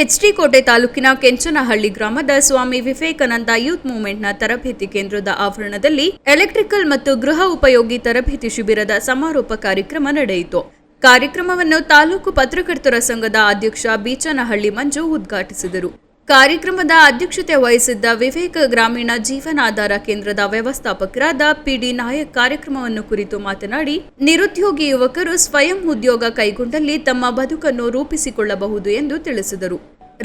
HD ಕೋಟೆ ತಾಲೂಕಿನ ಕೆಂಚನಹಳ್ಳಿ ಗ್ರಾಮದ ಸ್ವಾಮಿ ವಿವೇಕಾನಂದ ಯೂತ್ ಮೂವ್ಮೆಂಟ್ನ ತರಬೇತಿ ಕೇಂದ್ರದ ಆವರಣದಲ್ಲಿ ಎಲೆಕ್ಟ್ರಿಕಲ್ ಮತ್ತು ಗೃಹ ಉಪಯೋಗಿ ತರಬೇತಿ ಶಿಬಿರದ ಸಮಾರೋಪ ಕಾರ್ಯಕ್ರಮ ನಡೆಯಿತು. ಕಾರ್ಯಕ್ರಮವನ್ನು ತಾಲೂಕು ಪತ್ರಕರ್ತರ ಸಂಘದ ಅಧ್ಯಕ್ಷ ಬೀಚನಹಳ್ಳಿ ಮಂಜು ಉದ್ಘಾಟಿಸಿದರು. ಕಾರ್ಯಕ್ರಮದ ಅಧ್ಯಕ್ಷತೆ ವಹಿಸಿದ್ದ ವಿವೇಕ ಗ್ರಾಮೀಣ ಜೀವನಾಧಾರ ಕೇಂದ್ರದ ವ್ಯವಸ್ಥಾಪಕರಾದ ಪಿಡಿ ನಾಯಕ್ ಕಾರ್ಯಕ್ರಮವನ್ನು ಕುರಿತು ಮಾತನಾಡಿ, ನಿರುದ್ಯೋಗಿ ಯುವಕರು ಸ್ವಯಂ ಉದ್ಯೋಗ ಕೈಗೊಂಡಲ್ಲಿ ತಮ್ಮ ಬದುಕನ್ನು ರೂಪಿಸಿಕೊಳ್ಳಬಹುದು ಎಂದು ತಿಳಿಸಿದರು.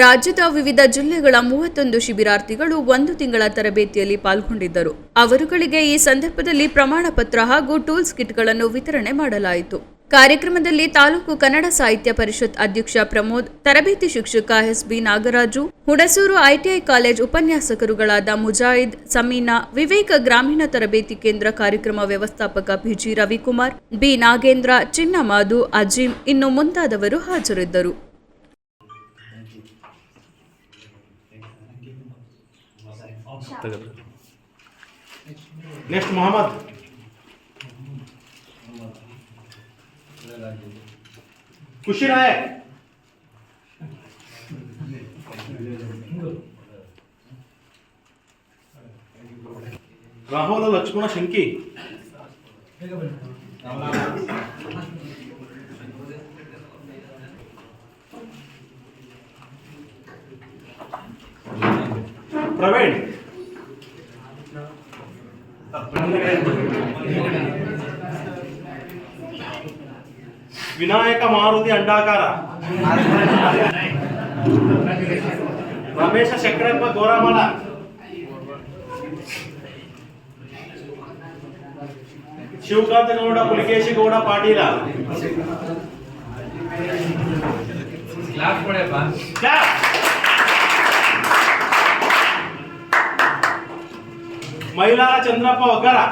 ರಾಜ್ಯದ ವಿವಿಧ ಜಿಲ್ಲೆಗಳ ಮೂವತ್ತೊಂದು ಶಿಬಿರಾರ್ಥಿಗಳು ಒಂದು ತಿಂಗಳ ತರಬೇತಿಯಲ್ಲಿ ಪಾಲ್ಗೊಂಡಿದ್ದರು. ಅವರುಗಳಿಗೆ ಈ ಸಂದರ್ಭದಲ್ಲಿ ಪ್ರಮಾಣ ಪತ್ರ ಹಾಗೂ ಟೂಲ್ಸ್ ಕಿಟ್ಗಳನ್ನು ವಿತರಣೆ ಮಾಡಲಾಯಿತು. ಕಾರ್ಯಕ್ರಮದಲ್ಲಿ ತಾಲೂಕು ಕನ್ನಡ ಸಾಹಿತ್ಯ ಪರಿಷತ್ ಅಧ್ಯಕ್ಷ ಪ್ರಮೋದ್, ತರಬೇತಿ ಶಿಕ್ಷಕ S B Nagaraju, Hudasuru ITI college ಉಪನ್ಯಾಸಕರುಗಳಾದ Mujahid, Sameena, Viveka ಗ್ರಾಮೀಣ ತರಬೇತಿ ಕೇಂದ್ರ ಕಾರ್ಯಕ್ರಮ ವ್ಯವಸ್ಥಾಪಕ P G Ravikumar, B Nagendra, Chinnamadu, Azeem ಇನ್ನು ಮುಂತಾದವರು ಹಾಜರಿದ್ದರು. ನೆಕ್ಸ್ಟ್ ಮೊಹಮ್ಮದ್ खुशी ఖుషి నాయక్ రాహుల లక్ష్మణ శంకి. ప్రవీణ్. వినాయక మారుతి అండాకార. రమేష శంకరప్ప గోరామల. శివకాంత గౌడ పులికేశి గౌడ పాటీల. మహిళా చంద్రప్ప ఒకరా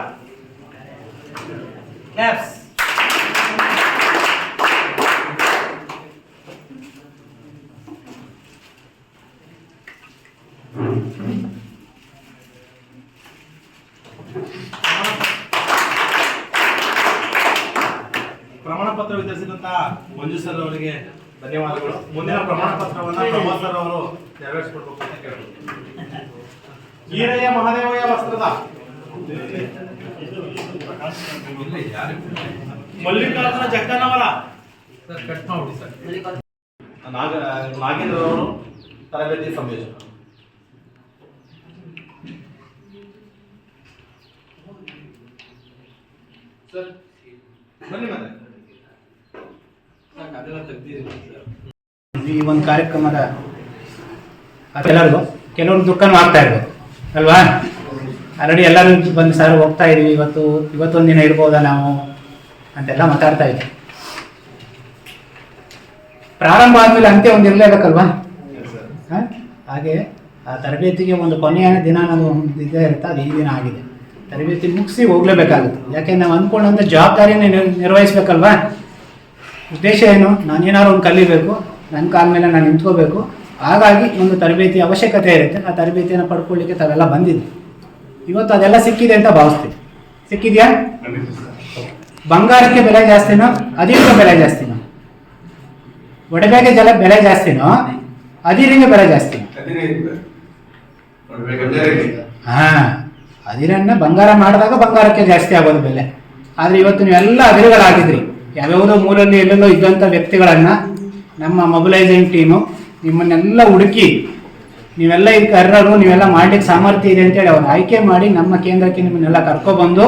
క్లాప్స్. ಪ್ರಮಾಣ ಪತ್ರ ವಿತರಿಸಿದಂತ ಮಂಜು ಸರ್ ಅವರಿಗೆ ಧನ್ಯವಾದಗಳು. ಮುಂದಿನ ಪ್ರಮಾಣ ಪತ್ರವನ್ನ ಪ್ರಮೋದ್ ಸರ್ ಅವರು ನೆರವೇರಿಸಿಕೊಡ್ಬೇಕು ಅಂತ ಕೇಳ್ಬೋದು ಈರಯ್ಯ ಮಹಾದೇವಯ್ಯ ವಸ್ತ್ರದ. ಮಲ್ಲಿಕಾರ್ಜುನ ಜಕ್ಕನವರ ಕಟ್ ಮಾಡಿ ಸರ್. ನಾಗ ನಾಗೇಂದ್ರ ಅವರು ತರಬೇತಿ ಸಂಯೋಜಕ. ಸರ್. ಬನ್ನಿ ಮತ್ತೆ. ಈ ಒಂದು ಕಾರ್ಯಕ್ರಮದ ಎಲ್ಲರಿಗೂ? ಕೆಲವ್ರಿಗೆ ದುಃಖನೂ ಆಗ್ತಾ ಇರ್ಬೋದು ಅಲ್ವಾ? ಆಲ್ರೆಡಿ ಎಲ್ಲರೂ ಬಂದು ಸರ್ ಹೋಗ್ತಾ ಇದೀವಿ ಇವತ್ತು ಇವತ್ತೊಂದು ದಿನ ಇರ್ಬೋದಾ ನಾವು ಅಂತೆಲ್ಲ ಮಾತಾಡ್ತಾ ಇದ್ವಿ ಪ್ರಾರಂಭ ಆದ್ಮೇಲೆ ಅಂತ್ಯ ಒಂದು ಇರಲೇಬೇಕಲ್ವಾ? ಹ? ಹಾಗೆ ಆ ತರಬೇತಿಗೆ ಒಂದು ಕೊನೆಯ ದಿನ ಅನ್ನೋದು ಒಂದು ಇದೇ ಇರುತ್ತೆ ಅದು ಈ ದಿನ ಆಗಿದೆ. ತರಬೇತಿ ಮುಗಿಸಿ ಹೋಗ್ಲೇಬೇಕಾಗುತ್ತೆ. ಯಾಕೆ ನಾವು ಅಂದ್ಕೊಂಡಂಥ ಜವಾಬ್ದಾರಿಯನ್ನು ನಿರ್- ನಿರ್ವಹಿಸ್ಬೇಕಲ್ವಾ? ಉದ್ದೇಶ ಏನು? ನಾನು ಏನಾದ್ರು ಒಂದು ಕಲಿಬೇಕು ನನ್ನ ಕಾಲ ಮೇಲೆ ನಾನು ನಿಂತ್ಕೋಬೇಕು. ಹಾಗಾಗಿ ಒಂದು ತರಬೇತಿ ಅವಶ್ಯಕತೆ ಇರುತ್ತೆ. ಆ ತರಬೇತಿಯನ್ನು ಪಡ್ಕೊಳ್ಳಿಕ್ಕೆ ತಾವೆಲ್ಲ ಬಂದಿದ್ವಿ ಇವತ್ತು ಅದೆಲ್ಲ ಸಿಕ್ಕಿದೆ ಅಂತ ಭಾವಿಸ್ತೀವಿ ಸಿಕ್ಕಿದ್ಯಾ? ಬಂಗಾರಕ್ಕೆ ಬೆಲೆ ಜಾಸ್ತಿನೋ ಅದಿರಿಗೆ ಬೆಲೆ ಜಾಸ್ತಿನೋ? ಒಡವೆಗೆ ಜಲ ಬೆಲೆ ಜಾಸ್ತಿನೋ ಅದಿರಿಗೆ ಬೆಲೆ ಜಾಸ್ತಿ. ಹಾ. ಅದಿರನ್ನ ಬಂಗಾರ ಮಾಡಿದಾಗ ಬಂಗಾರಕ್ಕೆ ಜಾಸ್ತಿ ಆಗೋದು ಬೆಲೆ. ಆದ್ರೆ ಇವತ್ತು ನೀವೆಲ್ಲ ಅದಿರುಗಳಾಗಿದ್ರಿ. ಯಾವ್ಯಾವುದೋ ಮೂಲಲ್ಲಿ ಎಲ್ಲೆಲ್ಲೋ ಇದ್ದಂಥ ವ್ಯಕ್ತಿಗಳನ್ನು ನಮ್ಮ ಮೊಬಿಲೈಸಿಂಗ್ ಟೀಮು ನಿಮ್ಮನ್ನೆಲ್ಲ ಹುಡುಕಿ ನೀವೆಲ್ಲ ಈ ಕರ್ರರು, ನೀವೆಲ್ಲ ಮಾಡ್ಲಿಕ್ಕೆ ಸಾಮರ್ಥ್ಯ ಇದೆ ಅಂತೇಳಿ ಅವ್ರು ಆಯ್ಕೆ ಮಾಡಿ ನಮ್ಮ ಕೇಂದ್ರಕ್ಕೆ ನಿಮ್ಮನ್ನೆಲ್ಲ ಕರ್ಕೊಬಂದು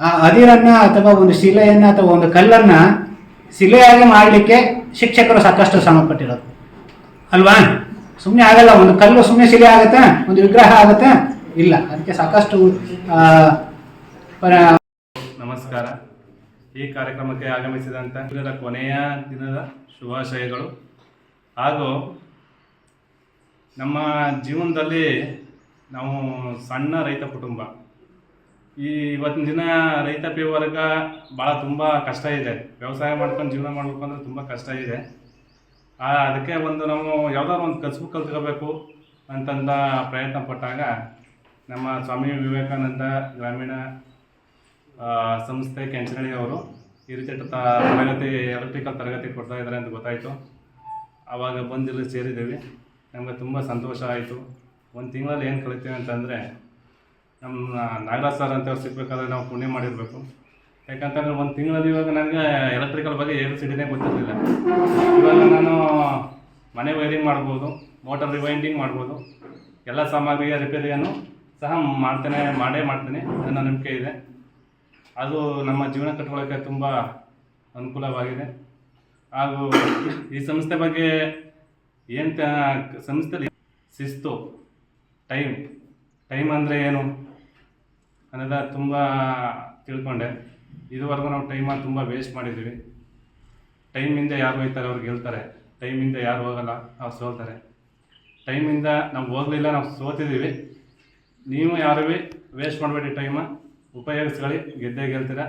ಆ ಅದಿರನ್ನ ಅಥವಾ ಒಂದು ಶಿಲೆಯನ್ನ ಅಥವಾ ಒಂದು ಕಲ್ಲನ್ನ ಶಿಲೆಯಾಗಿ ಮಾಡಲಿಕ್ಕೆ ಶಿಕ್ಷಕರು ಸಾಕಷ್ಟು ಶ್ರಮ ಪಟ್ಟಿರೋದು ಅಲ್ವಾ? ಸುಮ್ಮನೆ ಆಗಲ್ಲ, ಒಂದು ಕಲ್ಲು ಸುಮ್ಮನೆ ಶಿಲೆ ಆಗುತ್ತಾ? ಒಂದು ವಿಗ್ರಹ ಆಗುತ್ತಾ? ಇಲ್ಲ. ಅದಕ್ಕೆ ಸಾಕಷ್ಟು ನಮಸ್ಕಾರ. ಈ ಕಾರ್ಯಕ್ರಮಕ್ಕೆ ಆಗಮಿಸಿದಂಥ ದಿನದ ಕೊನೆಯ ದಿನದ ಶುಭಾಶಯಗಳು. ಹಾಗೂ ನಮ್ಮ ಜೀವನದಲ್ಲಿ ನಾವು ಸಣ್ಣ ರೈತ ಕುಟುಂಬ. ಈ ಇವತ್ತಿನ ದಿನ ರೈತಾಪಿ ವರ್ಗ ಭಾಳ ತುಂಬ ಕಷ್ಟ ಇದೆ. ವ್ಯವಸಾಯ ಮಾಡ್ಕೊಂಡು ಜೀವನ ಮಾಡಬೇಕು ಅಂದರೆ ತುಂಬ ಕಷ್ಟ ಇದೆ. ಅದಕ್ಕೆ ಒಂದು ನಾವು ಯಾವ್ದಾದ್ರು ಒಂದು ಕಸಬು ಕಲ್ತ್ಕೋಬೇಕು ಅಂತಂದ ಪ್ರಯತ್ನ ಪಟ್ಟಾಗ ನಮ್ಮ ಸ್ವಾಮಿ ವಿವೇಕಾನಂದ ಗ್ರಾಮೀಣ ಸಂಸ್ಥೆ ಕೆಂಚನಹಳ್ಳಿ ಅವರು ಈ ರೀತಿ ತರಗತಿ ಎಲೆಕ್ಟ್ರಿಕಲ್ ತರಗತಿ ಕೊಡ್ತಾ ಇದ್ದಾರೆ ಅಂತ ಗೊತ್ತಾಯಿತು. ಆವಾಗ ಬಂದು ಇಲ್ಲಿ ಸೇರಿದ್ದೀವಿ. ನಮಗೆ ತುಂಬ ಸಂತೋಷ ಆಯಿತು. ಒಂದು ತಿಂಗಳಲ್ಲಿ ಏನು ಕಲಿತೀವಿ ಅಂತಂದರೆ, ನಮ್ಮ ನಾಗರಾಜ್ ಸರ್ ಅಂತವ್ರು ಸಿಗ್ಬೇಕಾದ್ರೆ ನಾವು ಪುಣ್ಯ ಮಾಡಿರಬೇಕು. ಯಾಕಂತಂದರೆ ಒಂದು ತಿಂಗಳಲ್ಲಿ ಇವಾಗ ನನಗೆ ಎಲೆಕ್ಟ್ರಿಕಲ್ ಬಗ್ಗೆ ಏನು ಸಿಡಿನೇ ಗೊತ್ತಿರಲಿಲ್ಲ. ಇವಾಗ ನಾನು ಮನೆ ವೈರಿಂಗ್ ಮಾಡ್ಬೋದು ಮೋಟರ್ ರಿವೈಂಡಿಂಗ್ ಮಾಡ್ಬೋದು. ಎಲ್ಲ ಸಾಮಗ್ರಿಯ ರಿಪೇರಿಯನ್ನು ಸಹ ಮಾಡ್ತೇನೆ, ಮಾಡೇ ಮಾಡ್ತೇನೆ ನನ್ನ ನಂಬಿಕೆ ಇದೆ. ಅದು ನಮ್ಮ ಜೀವನ ಕಟ್ಕೊಳ್ಳೋಕ್ಕೆ ತುಂಬ ಅನುಕೂಲವಾಗಿದೆ. ಹಾಗೂ ಈ ಸಂಸ್ಥೆ ಬಗ್ಗೆ ಏನು ಸಂಸ್ಥೆಲಿ ಶಿಸ್ತು, ಟೈಮ್ ಟೈಮ್ ಅಂದರೆ ಏನು ಅನ್ನೋದ ತುಂಬ ತಿಳ್ಕೊಂಡೆ. ಇದುವರೆಗೂ ನಾವು ಟೈಮನ್ನು ತುಂಬ ವೇಸ್ಟ್ ಮಾಡಿದ್ದೀವಿ. ಟೈಮಿಂದ ಯಾರು ಹೋಗ್ತಾರೆ ಅವ್ರು ಗೆಲ್ತಾರೆ. ಟೈಮಿಂದ ಯಾರು ಹೋಗಲ್ಲ, ಅವ್ರು ಸೋಲ್ತಾರೆ. ಟೈಮಿಂದ ನಾವು ಹೋಗಲಿಲ್ಲ, ನಾವು ಸೋತಿದ್ದೀವಿ. ನೀವು ಯಾರೂ ವೇಸ್ಟ್ ಮಾಡಬೇಡಿ ಟೈಮ ಉಪಯೋಗಿಸ್ಕೊಳ್ಳಿ. ಗೆದ್ದೇ ಗೆಲ್ತೀರ?